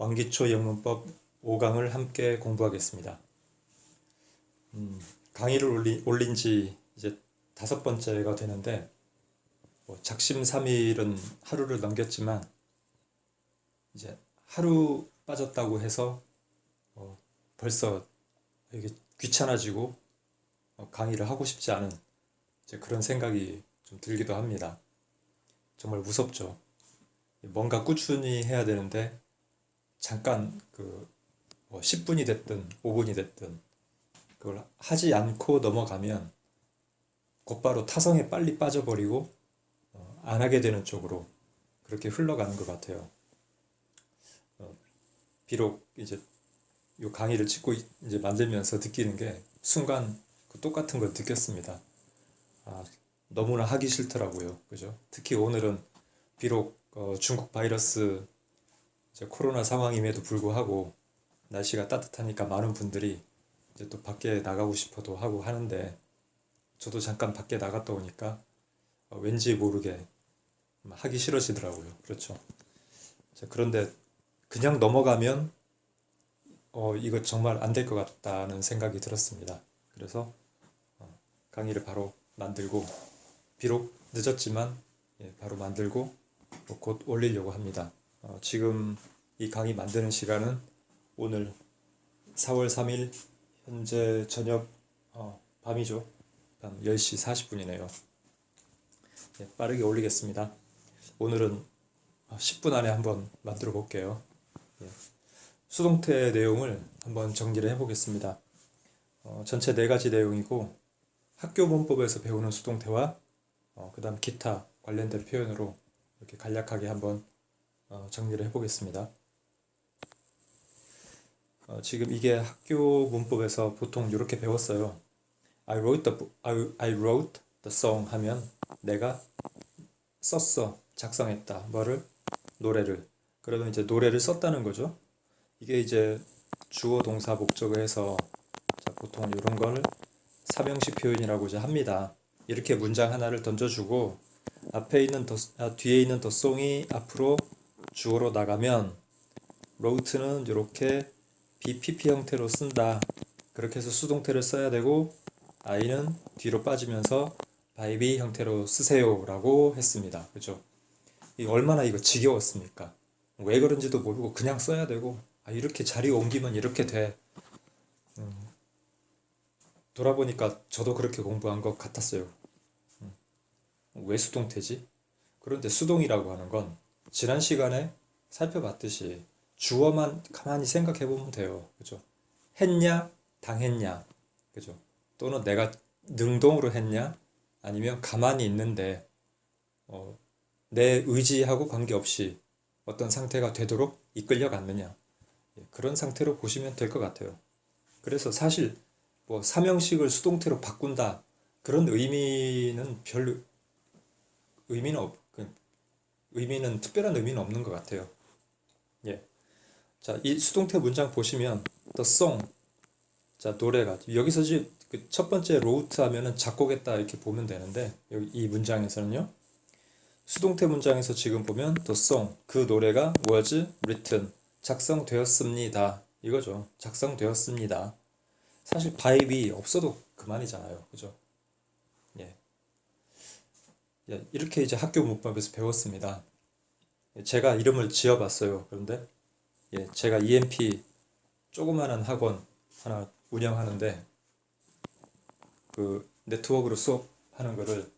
왕기초 영문법 5강을 함께 공부하겠습니다. 음, 강의를 올리, 올린 지 이제 다섯 번째가 되는데 뭐 작심 삼일은 하루를 넘겼지만 이제 하루 빠졌다고 해서 어, 벌써 이게 귀찮아지고 어, 강의를 하고 싶지 않은 이제 그런 생각이 좀 들기도 합니다. 정말 무섭죠. 뭔가 꾸준히 해야 되는데 잠깐 그 뭐 10분이 됐든 5분이 됐든 그걸 하지 않고 넘어가면 곧바로 타성에 빨리 빠져버리고 어, 안 하게 되는 쪽으로 그렇게 흘러가는 것 같아요. 어, 비록 이제 요 강의를 찍고 이- 이제 만들면서 느끼는 게 순간 그 똑같은 걸 느꼈습니다. 아, 너무나 하기 싫더라고요. 그죠? 특히 오늘은 비록 어, 중국 바이러스 코로나 상황임에도 불구하고 날씨가 따뜻하니까 많은 분들이 이제 또 밖에 나가고 싶어도 하고 하는데 저도 잠깐 밖에 나갔다 오니까 어, 왠지 모르게 하기 싫어지더라고요. 그렇죠. 자, 그런데 그냥 넘어가면 어, 이거 정말 안 될 것 같다는 생각이 들었습니다. 그래서 어, 강의를 바로 만들고 비록 늦었지만 예, 바로 만들고 어, 곧 올리려고 합니다. 어, 지금 이 강의 만드는 시간은 오늘 4월 3일 현재 저녁 어, 밤이죠. 밤 10시 40분이네요. 예, 빠르게 올리겠습니다. 오늘은 10분 안에 한번 만들어 볼게요. 예. 수동태 내용을 한번 정리를 해보겠습니다. 어, 전체 네 가지 내용이고 학교 문법에서 배우는 수동태와 어, 그 다음 기타 관련된 표현으로 이렇게 간략하게 한번 어, 정리를 해보겠습니다. 어, 지금 이게 학교 문법에서 보통 이렇게 배웠어요. I wrote the I, I wrote the song 하면 내가 썼어, 작성했다. 뭐를? 노래를. 그러면 이제 노래를 썼다는 거죠. 이게 이제 주어 동사 목적어 해서 자, 보통 이런 걸 삼형식 표현이라고 이제 합니다. 이렇게 문장 하나를 던져주고 앞에 있는 더, 아, 뒤에 있는 더 송이 앞으로 주어로 나가면 wrote는 이렇게 BPP 형태로 쓴다. 그렇게 해서 수동태를 써야 되고 I는 뒤로 빠지면서 be 형태로 쓰세요 라고 했습니다. 그죠? 이 얼마나 이거 지겨웠습니까? 왜 그런지도 모르고 그냥 써야 되고 아, 이렇게 자리 옮기면 이렇게 돼. 음, 돌아보니까 저도 그렇게 공부한 것 같았어요. 음, 왜 수동태지? 그런데 수동이라고 하는 건 지난 시간에 살펴봤듯이 주어만 가만히 생각해 보면 돼요. 그죠? 했냐, 당했냐, 그죠? 또는 내가 능동으로 했냐, 아니면 가만히 있는데 어, 내 의지하고 관계없이 어떤 상태가 되도록 이끌려 갔느냐 예, 그런 상태로 보시면 될 것 같아요. 그래서 사실 뭐 삼형식을 수동태로 바꾼다 그런 의미는 별 의미는 없 그, 의미는 특별한 의미는 없는 것 같아요. 예. 자, 이 수동태 문장 보시면 the song 자 노래가 여기서 그첫 번째 wrote 하면은 작곡했다 이렇게 보면 되는데 여기 이 문장에서는요. 수동태 문장에서 지금 보면 the song 그 노래가 was written 작성되었습니다. 이거죠. 작성되었습니다. 사실 바이비 없어도 그만이잖아요. 그죠 이렇게 이제 학교 문법에서 배웠습니다 예, 제가 이름을 지어봤어요 그런데 예, 제가 EMP 조그마한 학원 하나 운영하는데 그 네트워크로 수업하는 거를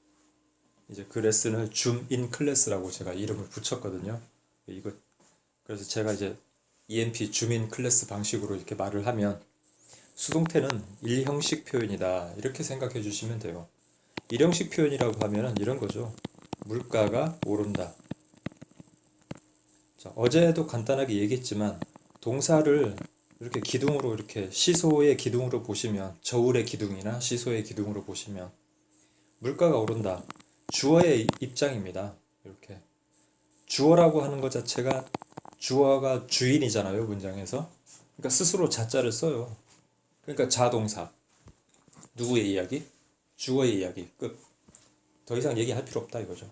이제 그 레슨을 줌인 클래스라고 제가 이름을 붙였거든요. 이거 그래서 제가 이제 EMP 줌인 클래스 방식으로 이렇게 말을 하면 수동태는 일형식 표현이다 이렇게 생각해 주시면 돼요. 일형식 표현이라고 하면은 이런 거죠. 물가가 오른다. 자, 어제도 간단하게 얘기했지만 동사를 이렇게 기둥으로 이렇게 시소의 기둥으로 보시면 저울의 기둥이나 시소의 기둥으로 보시면 물가가 오른다. 주어의 입장입니다. 이렇게 주어라고 하는 것 자체가 주어가 주인이잖아요, 문장에서. 그러니까 스스로 자자를 써요. 그러니까 자동사. 누구의 이야기? 주어의 이야기. 끝. 더 이상 얘기할 필요 없다 이거죠.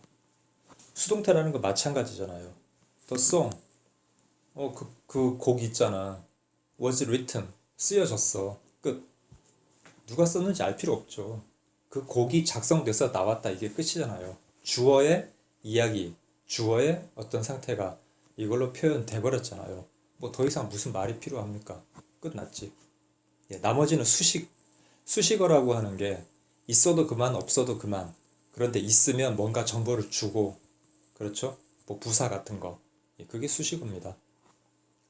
수동태라는 건 마찬가지잖아요. 더 송. 어, 그, 그 곡 있잖아. was written. 쓰여졌어. 끝. 누가 썼는지 알 필요 없죠. 그 곡이 작성돼서 나왔다. 이게 끝이잖아요. 주어의 이야기, 주어의 어떤 상태가 이걸로 표현돼 버렸잖아요. 뭐 더 이상 무슨 말이 필요합니까? 끝났지. 예, 나머지는 수식, 수식어라고 하는 게 있어도 그만, 없어도 그만. 그런데 있으면 뭔가 정보를 주고, 그렇죠? 뭐 부사 같은 거. 예, 그게 수식어입니다.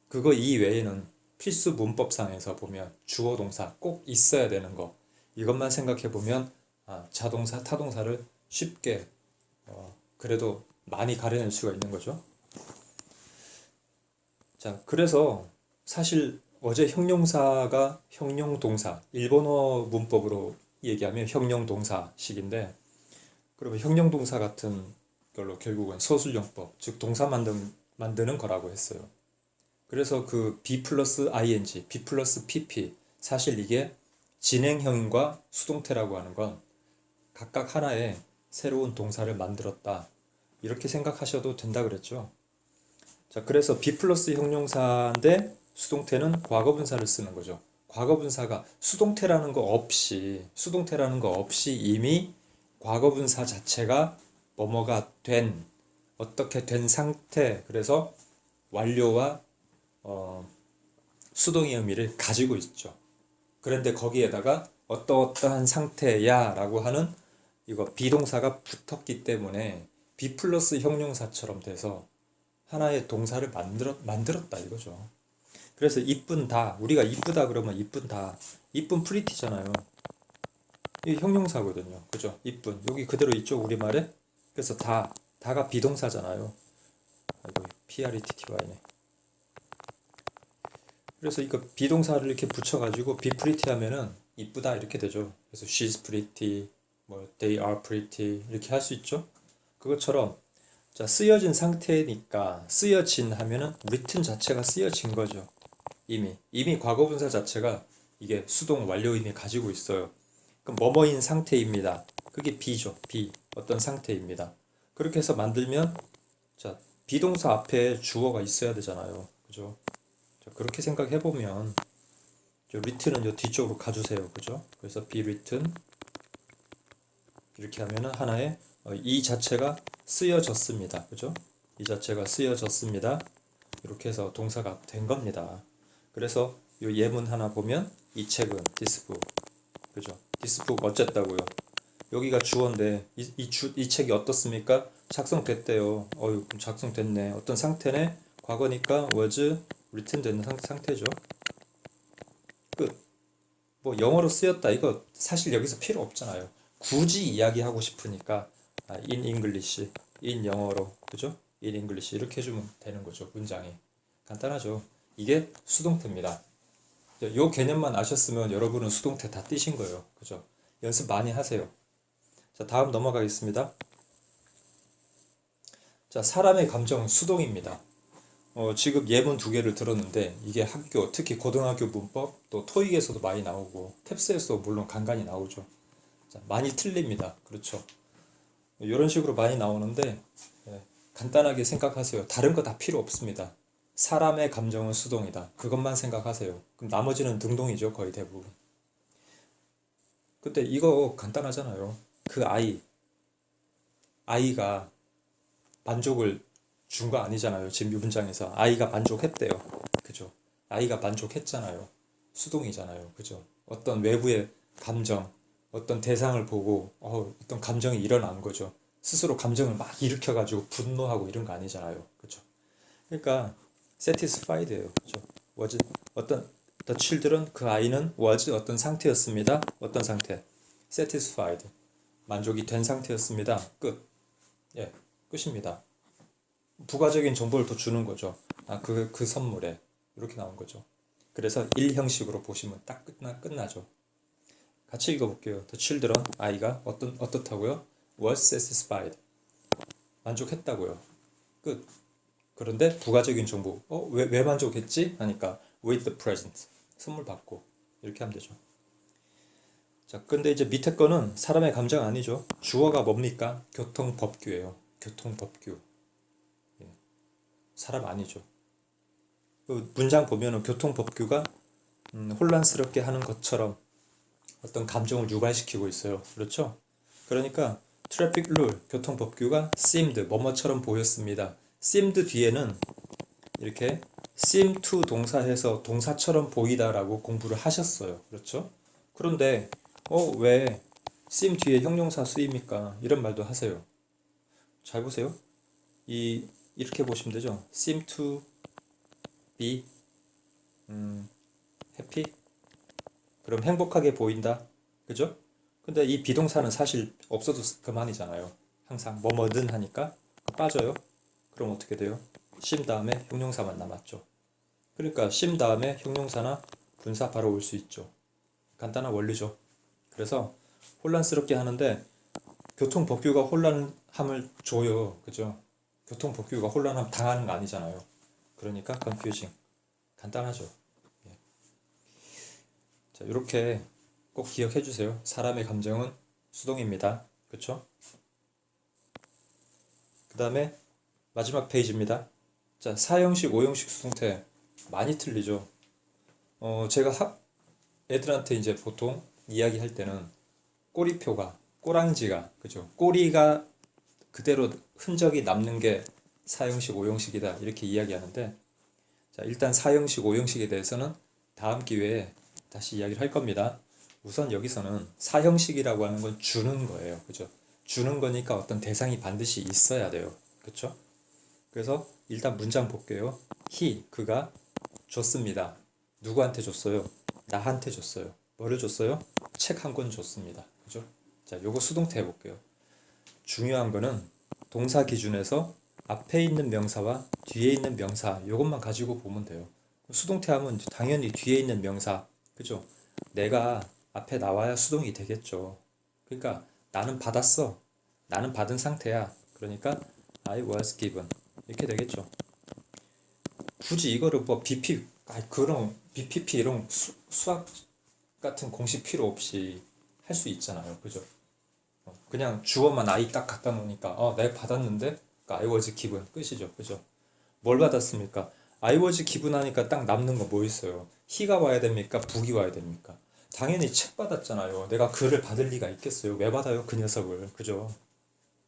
그거 이외에는 필수 문법상에서 보면 주어 동사 꼭 있어야 되는 거. 이것만 생각해 보면 아, 자동사, 타동사를 쉽게 어, 그래도 많이 가려낼 수가 있는 거죠. 자, 그래서 사실 어제 형용사가 형용동사, 일본어 문법으로 얘기하면 형용동사식인데, 그러면 형용동사 같은 걸로 결국은 서술용법, 즉 동사 만든, 만드는 거라고 했어요. 그래서 그 be 플러스 ing, be 플러스 pp, 사실 이게 진행형과 수동태라고 하는 건 각각 하나의 새로운 동사를 만들었다. 이렇게 생각하셔도 된다 그랬죠. 자, 그래서 be 플러스 형용사인데 수동태는 과거분사를 쓰는 거죠. 과거분사가 수동태라는 거 없이 수동태라는 거 없이 이미 과거분사 자체가 뭐뭐가 된 어떻게 된 상태 그래서 완료와 어, 수동의 의미를 가지고 있죠. 그런데 거기에다가 어떠어떠한 상태야라고 하는 이거 비동사가 붙었기 때문에 be 플러스 형용사처럼 돼서 하나의 동사를 만들었, 만들었다 이거죠. 그래서 이쁜 다 우리가 이쁘다 그러면 이쁜 다 이쁜 프리티잖아요. 이 형용사거든요. 그죠? 이쁜 여기 그대로 있죠 우리 말에. 그래서 다 다가 비동사잖아요. 아이고 PRETTY네. 그래서 이거 비동사를 이렇게 붙여가지고 be pretty 하면은 이쁘다 이렇게 되죠. 그래서 she's pretty, 뭐 they are pretty 이렇게 할 수 있죠. 그것처럼 자 쓰여진 상태니까 쓰여진 하면은 written 자체가 쓰여진 거죠. 이미 이미 과거분사 자체가 이게 수동 완료 의미 가지고 있어요. 그럼 뭐뭐인 상태입니다. 그게 be죠. be 어떤 상태입니다. 그렇게 해서 만들면 자 비동사 앞에 주어가 있어야 되잖아요. 그죠? 자, 그렇게 생각해 보면 written은 요 뒤쪽으로 가주세요. 그죠? 그래서 be written 이렇게 하면은 하나의 어, 이 자체가 쓰여졌습니다. 그죠? 이 자체가 쓰여졌습니다. 이렇게 해서 동사가 된 겁니다. 그래서 요 예문 하나 보면 이 책은 book 그죠? book 어쨌다고요? 여기가 주어인데 이, 이, 주, 이 책이 어떻습니까? 작성됐대요. 어유 작성됐네. 어떤 상태네? 과거니까 was written 된 상, 상태죠. 끝. 뭐 영어로 쓰였다 이거 사실 여기서 필요 없잖아요. 굳이 이야기하고 싶으니까 아, in English, in 영어로 그죠? in English 이렇게 해주면 되는 거죠 문장이 간단하죠. 이게 수동태입니다. 요 개념만 아셨으면 여러분은 수동태 다 띄신 거예요. 그죠? 연습 많이 하세요. 자, 다음 넘어가겠습니다. 자, 사람의 감정은 수동입니다. 어, 지금 예문 두 개를 들었는데 이게 학교, 특히 고등학교 문법, 또 토익에서도 많이 나오고 탭스에서도 물론 간간히 나오죠. 자, 많이 틀립니다. 그렇죠. 이런 식으로 많이 나오는데 예, 간단하게 생각하세요. 다른 거 다 필요 없습니다. 사람의 감정은 수동이다. 그것만 생각하세요. 그럼 나머지는 등동이죠. 거의 대부분. 근데 이거 간단하잖아요. 그 아이, 아이가 만족을 준 거 아니잖아요. 지금 이 문장에서 아이가 만족했대요. 그죠? 아이가 만족했잖아요. 수동이잖아요. 그죠? 어떤 외부의 감정, 어떤 대상을 보고 어, 어떤 감정이 일어난 거죠. 스스로 감정을 막 일으켜가지고 분노하고 이런 거 아니잖아요. 그죠? 그러니까 satisfied예요. 그죠? was 어떤 the children 그 아이는 was 어떤 상태였습니다. 어떤 상태? satisfied 만족이 된 상태였습니다. 끝. 예, 끝입니다. 부가적인 정보를 더 주는 거죠. 아, 그, 그 선물에. 이렇게 나온 거죠. 그래서 1형식으로 보시면 딱 끝나, 끝나죠. 같이 읽어볼게요. The children, 아이가 어떤, 어떻다고요? was satisfied. 만족했다고요. 끝. 그런데 부가적인 정보. 어, 왜, 왜 만족했지? 하니까 with the present. 선물 받고. 이렇게 하면 되죠. 자, 근데 이제 밑에 거는 사람의 감정 아니죠. 주어가 뭡니까? 교통법규예요. 교통법규. 예. 사람 아니죠. 그 문장 보면은 교통법규가 음, 혼란스럽게 하는 것처럼 어떤 감정을 유발시키고 있어요. 그렇죠? 그러니까 트래픽 룰 교통법규가 seemed 뭐뭐처럼 보였습니다. Seemed 뒤에는 이렇게 seem to 동사해서 동사처럼 보이다라고 공부를 하셨어요. 그렇죠? 그런데 어 왜 seem 뒤에 형용사 쓰입니까? 이런 말도 하세요. 잘 보세요. 이 이렇게 보시면 되죠. seem to be 음, happy 그럼 행복하게 보인다. 그죠? 근데 이 비동사는 사실 없어도 그만이잖아요. 항상 뭐뭐든 하니까 빠져요. 그럼 어떻게 돼요? 심 다음에 형용사만 남았죠. 그러니까 심 다음에 형용사나 분사 바로 올 수 있죠. 간단한 원리죠. 그래서 혼란스럽게 하는데 교통 법규가 혼란함을 줘요. 그죠? 교통 법규가 혼란함 당하는 거 아니잖아요. 그러니까 confusing. 간단하죠. 예. 자, 이렇게 꼭 기억해 주세요. 사람의 감정은 수동입니다. 그쵸? 그 다음에 마지막 페이지입니다. 자, 4형식, 5형식 수동태 많이 틀리죠. 어, 제가 학, 애들한테 이제 보통 이야기할 때는 꼬리표가, 꼬랑지가, 그죠? 꼬리가 그대로 흔적이 남는 게 4형식, 5형식이다. 이렇게 이야기하는데, 자, 일단 4형식, 5형식에 대해서는 다음 기회에 다시 이야기를 할 겁니다. 우선 여기서는 4형식이라고 하는 건 주는 거예요. 그죠? 주는 거니까 어떤 대상이 반드시 있어야 돼요. 그쵸? 그래서 일단 문장 볼게요. he, 그가 줬습니다. 누구한테 줬어요? 나한테 줬어요. 뭐를 줬어요? 책 한 권 줬습니다. 그죠? 자, 요거 수동태 해볼게요. 중요한 거는 동사 기준에서 앞에 있는 명사와 뒤에 있는 명사 요것만 가지고 보면 돼요. 수동태 하면 당연히 뒤에 있는 명사 그죠? 내가 앞에 나와야 수동이 되겠죠. 그러니까 나는 받았어. 나는 받은 상태야. 그러니까 I was given 이렇게 되겠죠. 굳이 이거를 뭐 BP 아 그런 BPP 이런 수, 수학 같은 공식 필요 없이 할 수 있잖아요. 그죠? 어, 그냥 주어만 I 딱 갖다 놓으니까 어 내가 받았는데 그러니까 I was given 끝이죠. 그죠? 뭘 받았습니까? Was given 하니까 딱 남는 거 뭐 있어요? he가 와야 됩니까? 북이 와야 됩니까? 당연히 책 받았잖아요. 내가 글을 받을 리가 있겠어요. 왜 받아요? 그 녀석을. 그죠?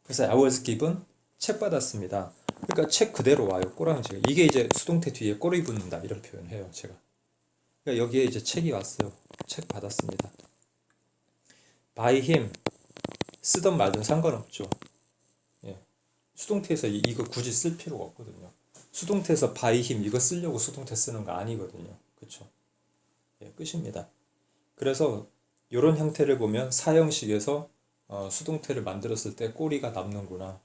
그래서 was given 책 받았습니다. 그러니까 책 그대로 와요. 꼬랑지가. 이게 이제 수동태 뒤에 꼬리 붙는다. 이런 표현 해요. 제가. 그러니까 여기에 이제 책이 왔어요. 책 받았습니다. by him. 쓰던 말든 상관없죠. 예. 수동태에서 이- 이거 굳이 쓸 필요가 없거든요. 수동태에서 by him 이거 쓰려고 수동태 쓰는 거 아니거든요. 그쵸? 예, 끝입니다. 그래서 이런 형태를 보면 사형식에서 어, 수동태를 만들었을 때 꼬리가 남는구나.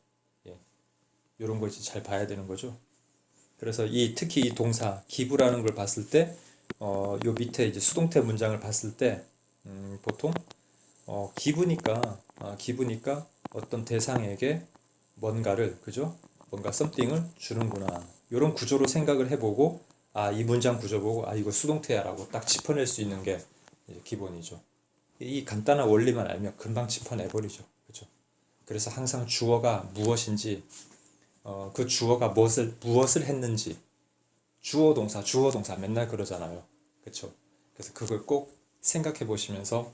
예. 이런 걸 이제 잘 봐야 되는 거죠. 그래서 이 특히 이 동사 기부라는 걸 봤을 때, 어, 요 밑에 이제 수동태 문장을 봤을 때, 음, 보통 어, 기부니까 아, 기부니까 어떤 대상에게 뭔가를 그죠? 뭔가 something을 주는구나. 이런 구조로 생각을 해보고 아, 이 문장 구조 보고 아, 이거 수동태야라고 딱 짚어낼 수 있는 게 기본이죠. 이 간단한 원리만 알면 금방 짚어내버리죠. 그죠? 그래서 항상 주어가 무엇인지, 어, 그 주어가 무엇을, 무엇을 했는지, 주어 동사, 주어 동사 맨날 그러잖아요. 그쵸? 그래서 그걸 꼭 생각해 보시면서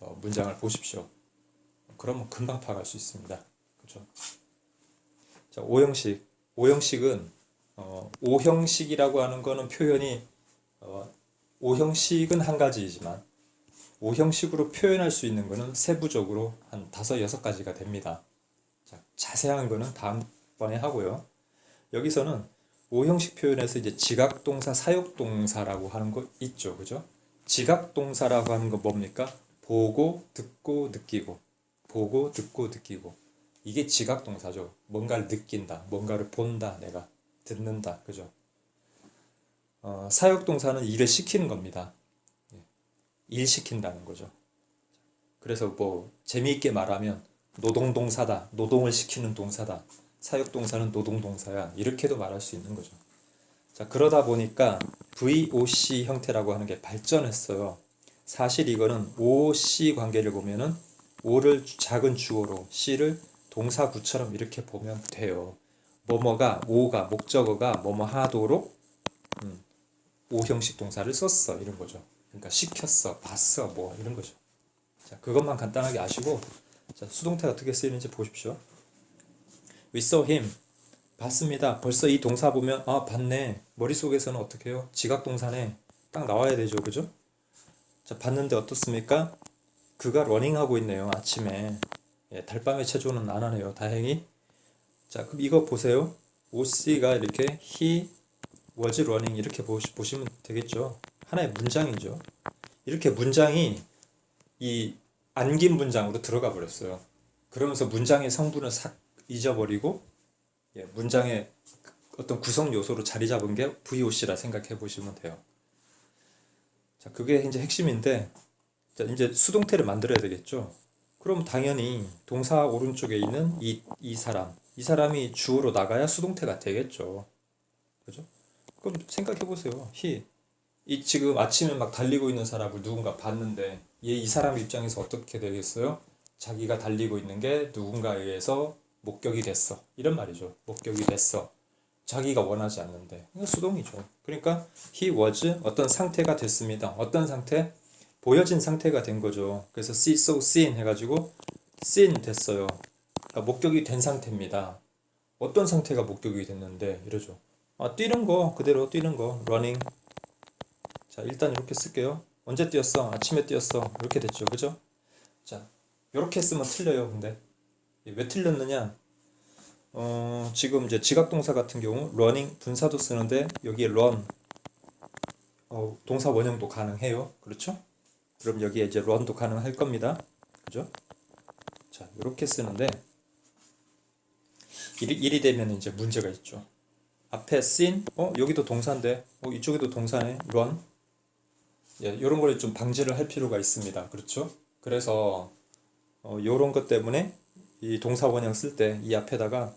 어, 문장을 보십시오. 그러면 금방 파악할 수 있습니다. 그죠? 자, 오형식. 오형식은, 어, 오형식이라고 하는 거는 표현이, 어, 오형식은 한 가지이지만, 오형식으로 표현할 수 있는 거는 세부적으로 한 다섯 여섯 가지가 됩니다. 자, 자세한 거는 다음 번에 하고요. 여기서는 오형식 표현에서 이제 지각동사, 사역동사라고 하는 거 있죠. 그죠? 지각동사라고 하는 거 뭡니까? 보고, 듣고, 느끼고. 보고, 듣고, 느끼고. 이게 지각동사죠. 뭔가를 느낀다. 뭔가를 본다. 내가. 듣는다. 그죠? 어, 사역동사는 일을 시키는 겁니다. 일 시킨다는 거죠. 그래서 뭐 재미있게 말하면 노동동사다, 노동을 시키는 동사다, 사역동사는 노동동사야 이렇게도 말할 수 있는 거죠. 자 그러다 보니까 VOC 형태라고 하는 게 발전했어요. 사실 이거는 OC 관계를 보면은 O를 작은 주어로 C를 동사구처럼 이렇게 보면 돼요. 뭐뭐가 O가 목적어가 뭐뭐 하도록 음, 오형식 동사를 썼어 이런 거죠. 그러니까 시켰어, 봤어, 뭐 이런 거죠. 자, 그것만 간단하게 아시고 자, 수동태 어떻게 쓰이는지 보십시오. We saw him. 봤습니다. 벌써 이 동사 보면 아 봤네. 머릿속에서는 어떻게 해요? 지각 동사네. 딱 나와야 되죠. 그죠? 자, 봤는데 어떻습니까? 그가 러닝하고 있네요. 아침에. 예, 달밤의 체조는 안 하네요. 다행히. 자, 그럼 이거 보세요. OC가 이렇게 he was running 이렇게 보시, 보시면 되겠죠. 하나의 문장이죠. 이렇게 문장이 이 안긴 문장으로 들어가 버렸어요. 그러면서 문장의 성분을 싹 잊어버리고 예, 문장의 어떤 구성 요소로 자리 잡은 게 VOC라 생각해 보시면 돼요. 자, 그게 이제 핵심인데 자, 이제 수동태를 만들어야 되겠죠. 그럼 당연히 동사 오른쪽에 있는 이, 이 사람, 이 사람이 주어로 나가야 수동태가 되겠죠. 그죠? 그럼 생각해 보세요. he. 이 지금 아침에 막 달리고 있는 사람을 누군가 봤는데 얘 이 사람 입장에서 어떻게 되겠어요? 자기가 달리고 있는 게 누군가에 의해서 목격이 됐어. 이런 말이죠. 목격이 됐어. 자기가 원하지 않는데. 이거 수동이죠. 그러니까 he was 어떤 상태가 됐습니다. 어떤 상태? 보여진 상태가 된 거죠. 그래서 see, so, seen 해가지고 seen 됐어요. 그러니까 목격이 된 상태입니다. 어떤 상태가 목격이 됐는데 이러죠. 아, 뛰는 거 그대로 뛰는 거 running. 자 일단 이렇게 쓸게요. 언제 뛰었어? 아침에 뛰었어. 이렇게 됐죠, 그죠? 자 이렇게 쓰면 틀려요. 근데 왜 틀렸느냐? 어, 지금 이제 지각동사 같은 경우 running 분사도 쓰는데 여기에 run 어, 동사 원형도 가능해요. 그렇죠? 그럼 여기에 이제 run도 가능할 겁니다. 그죠? 자, 이렇게 쓰는데 일이, 되면 이제 문제가 있죠. 앞에 seen, 어, 여기도 동사인데, 어, 이쪽에도 동사네, run. 예, 이런 걸 좀 방지를 할 필요가 있습니다. 그렇죠? 그래서 어, 요런 것 때문에 이 동사 원형 쓸 때 이 앞에다가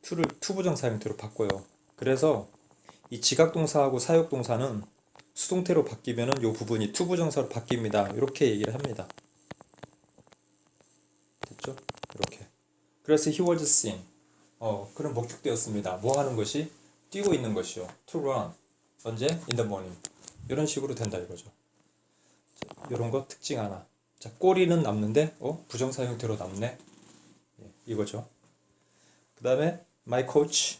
to를 투부정사 형태로 바꿔요. 그래서 이 지각 동사하고 사역 동사는 수동태로 바뀌면은 요 부분이 투부정사로 바뀝니다. 이렇게 얘기를 합니다. 됐죠? 이렇게. 그래서 he was seen. 어, 그럼 목격되었습니다. 뭐 하는 것이? 뛰고 있는 것이요. to run. 언제? in the morning. 이런 식으로 된다 이거죠. 자, 이런 거 특징 하나. 자, 꼬리는 남는데, 어, 부정사 형태로 남네. 예, 이거죠. 그 다음에 my coach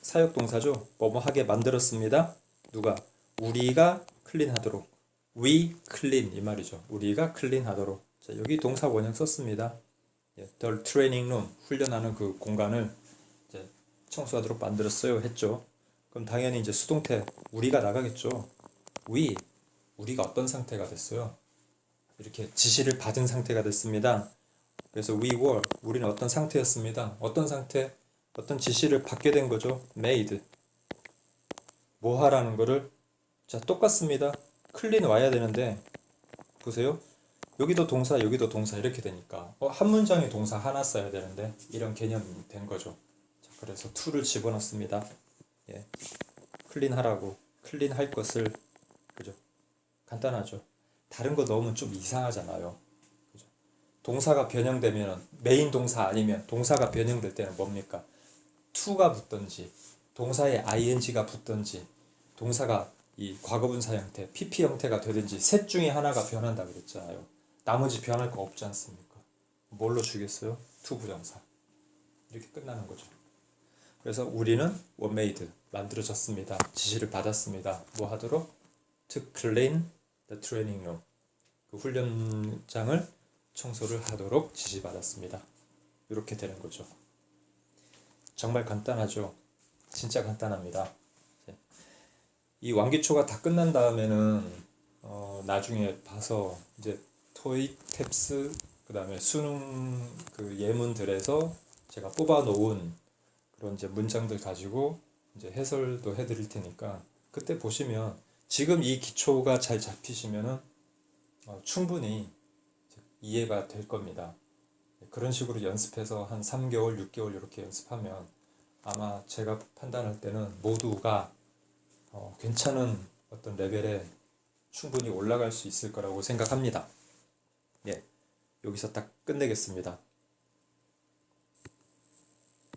사역 동사죠. 뭐뭐 하게 만들었습니다. 누가? 우리가 클린하도록. we clean 이 말이죠. 우리가 클린하도록. 자, 여기 동사 원형 썼습니다. 예, the training room 훈련하는 그 공간을 이제 청소하도록 만들었어요. 했죠. 그럼 당연히 이제 수동태 우리가 나가겠죠. we 우리가 어떤 상태가 됐어요? 이렇게 지시를 받은 상태가 됐습니다. 그래서 we were 우리는 어떤 상태였습니다. 어떤 상태? 어떤 지시를 받게 된 거죠. made 뭐 하라는 거를 자 똑같습니다. 클린 와야 되는데 보세요. 여기도 동사 여기도 동사 이렇게 되니까 어, 한 문장에 동사 하나 써야 되는데 이런 개념이 된 거죠. 자, 그래서 to를 집어넣습니다. 예. 클린하라고 클린할 것을 그죠? 간단하죠. 다른 거 넣으면 좀 이상하잖아요. 동사가 변형되면 메인 동사 아니면 동사가 변형될 때는 뭡니까? to가 붙든지 동사에 ing가 붙든지 동사가 이 과거분사 형태, pp 형태가 되든지 셋 중에 하나가 변한다 그랬잖아요. 나머지 변할 거 없지 않습니까? 뭘로 주겠어요? to 부정사. 이렇게 끝나는 거죠. 그래서 우리는 made 만들어졌습니다. 지시를 받았습니다. 뭐 하도록? to clean the training room. 그 훈련장을 청소를 하도록 지시받았습니다. 이렇게 되는 거죠. 정말 간단하죠. 진짜 간단합니다. 이 완기초가 다 끝난 다음에는 어, 나중에 봐서 이제 토익 탭스 그다음에 수능 그 예문들에서 제가 뽑아 놓은 그런 이제 문장들 가지고 이제 해설도 해 드릴 테니까 그때 보시면 지금 이 기초가 잘 잡히시면은 어, 충분히 이해가 될 겁니다. 그런 식으로 연습해서 한 3개월, 6개월 이렇게 연습하면 아마 제가 판단할 때는 모두가 어, 괜찮은 어떤 레벨에 충분히 올라갈 수 있을 거라고 생각합니다. 예, 여기서 딱 끝내겠습니다.